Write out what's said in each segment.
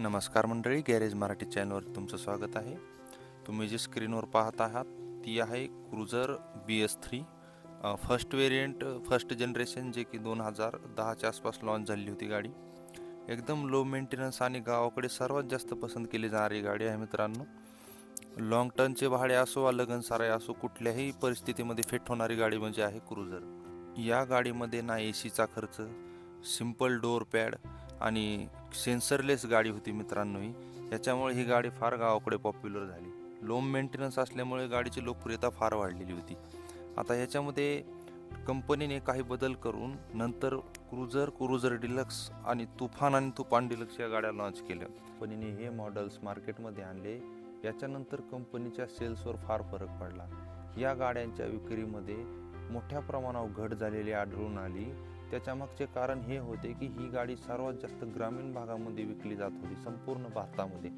नमस्कार मंडळी गॅरेज मराठी चॅनलवर तुमचं स्वागत आहे. तुम्ही जी स्क्रीनवर पाहत आहात ती आहे क्रुझर बी S three. First variant first generation जे की दोन हजार दहाच्या आसपास लॉन्च झाली होती गाडी. एकदम लो मेंटेनन्स आणि गावाकडे सर्वात जास्त पसंत केली जाणारी गाडी आहे मित्रांनो. लॉंग टर्नचे भाडे असो वा लगन असो कुठल्याही परिस्थितीमध्ये फिट होणारी गाडी म्हणजे आहे क्रुझर. या गाडीमध्ये ना ए सीचा खर्च सिंपल डोअर पॅड आणि सेन्सरलेस गाडी होती मित्रांनो ही. याच्यामुळे ही गाडी फार गावाकडे पॉप्युलर झाली. लो मेंटेनन्स असल्यामुळे गाडीची लोकप्रियता फार वाढलेली होती. आता ह्याच्यामध्ये कंपनीने काही बदल करून नंतर क्रुझर क्रुझर डिलक्स आणि तुफान आणि तुफान डिलक्स या गाड्या लॉन्च केल्या. कंपनीने हे मॉडेल्स मार्केटमध्ये आणले. याच्यानंतर कंपनीच्या सेल्सवर फार फरक पडला. या गाड्यांच्या विक्रीमध्ये मोठ्या प्रमाणावर घट झालेली आढळून आली. त्याच्यामागचे कारण हे होते की ही गाडी सर्वात जास्त ग्रामीण भागामध्ये विकली जात होती संपूर्ण भारतामध्ये.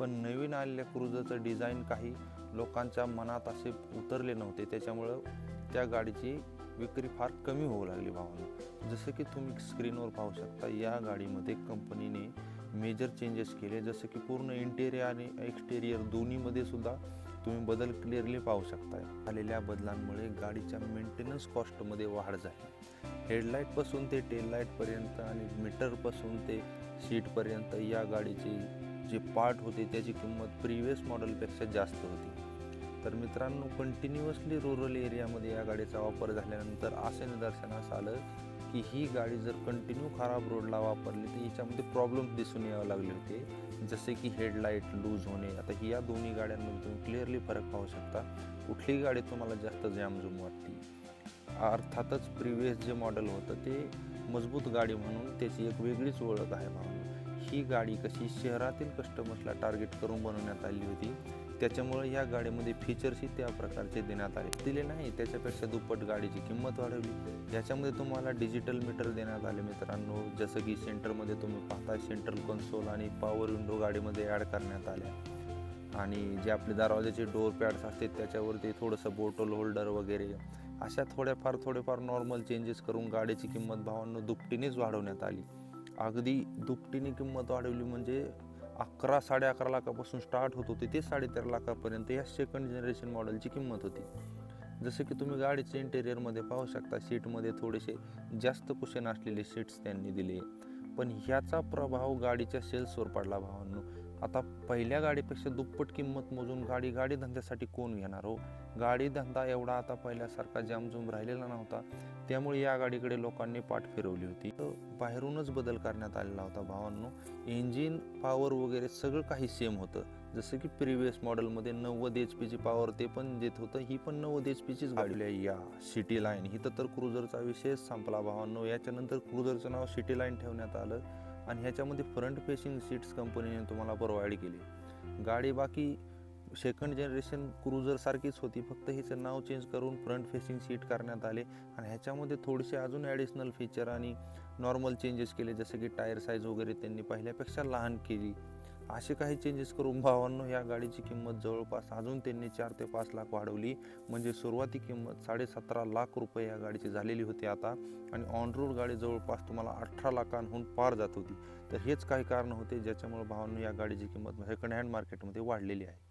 पण नवीन आलेल्या क्रुझरचं डिझाईन काही लोकांच्या मनात असे उतरले नव्हते त्याच्यामुळं त्या गाडीची विक्री फार कमी होऊ लागली भावानं. जसं की तुम्ही स्क्रीनवर पाहू शकता या गाडीमध्ये कंपनीने मेजर चेंजेस केले जसं की पूर्ण इंटेरियर आणि एक्सटेरियर दोन्हीमध्ये सुद्धा तुम्ही बदल क्लिअरली पाहू शकता आलेल्या बदलांमुळे गाडीच्या मेंटेनन्स कॉस्टमध्ये वाढ झाली. हेडलाईटपासून ते टेललाईटपर्यंत आणि मीटरपासून ते सीटपर्यंत या गाडीचे जे पार्ट होते त्याची किंमत प्रिव्हियस मॉडेलपेक्षा जास्त होती. तर मित्रांनो कंटिन्युअसली रुरल एरियामध्ये या गाडीचा वापर झाल्यानंतर असे निदर्शनास आलं. की ही गाडी जर कंटिन्यू खराब रोडला वापरली तर याच्यामध्ये प्रॉब्लेम दिसून यावं लागले होते. जसे की हेडलाईट लूज होणे आता ही या दोन्ही गाड्यांमध्ये तुम्ही क्लिअरली फरक पाहू शकता. कुठलीही गाडी तुम्हाला जास्त जॅमझूम वाटते अर्थातच प्रिव्हियस जे मॉडेल होतं ते मजबूत गाडी म्हणून त्याची एक वेगळीच ओळख आहे भावना. ही गाडी कशी शहरातील कस्टमर्सला टार्गेट करून बनवण्यात आली होती त्याच्यामुळे या गाडीमध्ये फीचर्सही त्या प्रकारचे देण्यात आले. दिले नाही त्याच्यापेक्षा दुप्पट गाडीची किंमत वाढवली. याच्यामध्ये तुम्हाला डिजिटल मीटर देण्यात आले मित्रांनो. जसं की सेंटरमध्ये तुम्ही पाहता सेंट्रल कन्सोल आणि पॉवर विंडो गाडीमध्ये ॲड करण्यात आल्या. आणि जे आपले दरवाजाचे डोअर पॅड्स असतात त्याच्यावरती थोडंसं बोटल होल्डर वगैरे अशा थोड्याफार थोडेफार नॉर्मल चेंजेस करून गाडीची किंमत भावांनो दुपटीनेच वाढवण्यात आली. अगदी दुपटीने किंमत वाढवली म्हणजे अकरा साडे अकरा लाखापासून स्टार्ट होत होते. ते साडेतेरा लाखापर्यंत या सेकंड जनरेशन मॉडेलची किंमत होती. जसं की तुम्ही गाडीच्या इंटेरियरमध्ये पाहू शकता सीटमध्ये थोडेसे जास्त कुशन असलेले सीट्स त्यांनी दिले. पण ह्याचा प्रभाव गाडीच्या सेल्सवर पडला भावांनो. आता पहिल्या गाडीपेक्षा दुप्पट किंमत मोजून गाडी गाडी धंद्यासाठी कोण घेणार हो? गाडी धंदा एवढा आता पहिल्यासारखा जामजूम राहिलेला नव्हता. त्यामुळे या गाडीकडे लोकांनी पाठ फिरवली होती. तर बाहेरूनच बदल करण्यात आलेला होता भावांनो. इंजिन पॉवर वगैरे सगळं काही सेम होतं. जसं की प्रिव्हियस मॉडेलमध्ये नव्वद एच पीची पॉवर ते पण देत होतं. ही पण नव्वद एच पीचीच गाडी आहे या सिटी लाईन ही तर क्रुझरचा विषयच संपला भावांनो. याच्यानंतर क्रुझरचं नाव सिटी लाईन ठेवण्यात आलं. आणि ह्याच्यामध्ये फ्रंट फेसिंग सीट्स कंपनीने तुम्हाला प्रोव्हाइड केली. गाडी बाकी सेकंड जनरेशन क्रुझरसारखीच होती. फक्त हिचं नाव चेंज करून फ्रंट फेसिंग सीट करण्यात आले. आणि ह्याच्यामध्ये थोडेसे अजून ॲडिशनल फीचर आणि नॉर्मल चेंजेस केले. जसे की टायर साईज वगैरे त्यांनी पहिल्यापेक्षा लहान केली. असे काही चेंजेस करून भावांनो या गाडीची किंमत जवळपास अजून त्यांनी चार ते पाच लाख वाढवली. म्हणजे सुरुवाती किंमत साडेसतरा लाख रुपये या गाडीची झालेली होती आता. आणि ऑन रोड गाडी जवळपास तुम्हाला अठरा लाखांहून पार जात होती. तर हेच काही कारण होते ज्याच्यामुळे भावांनो या गाडीची किंमत सेकंड हँड मार्केटमध्ये वाढलेली आहे.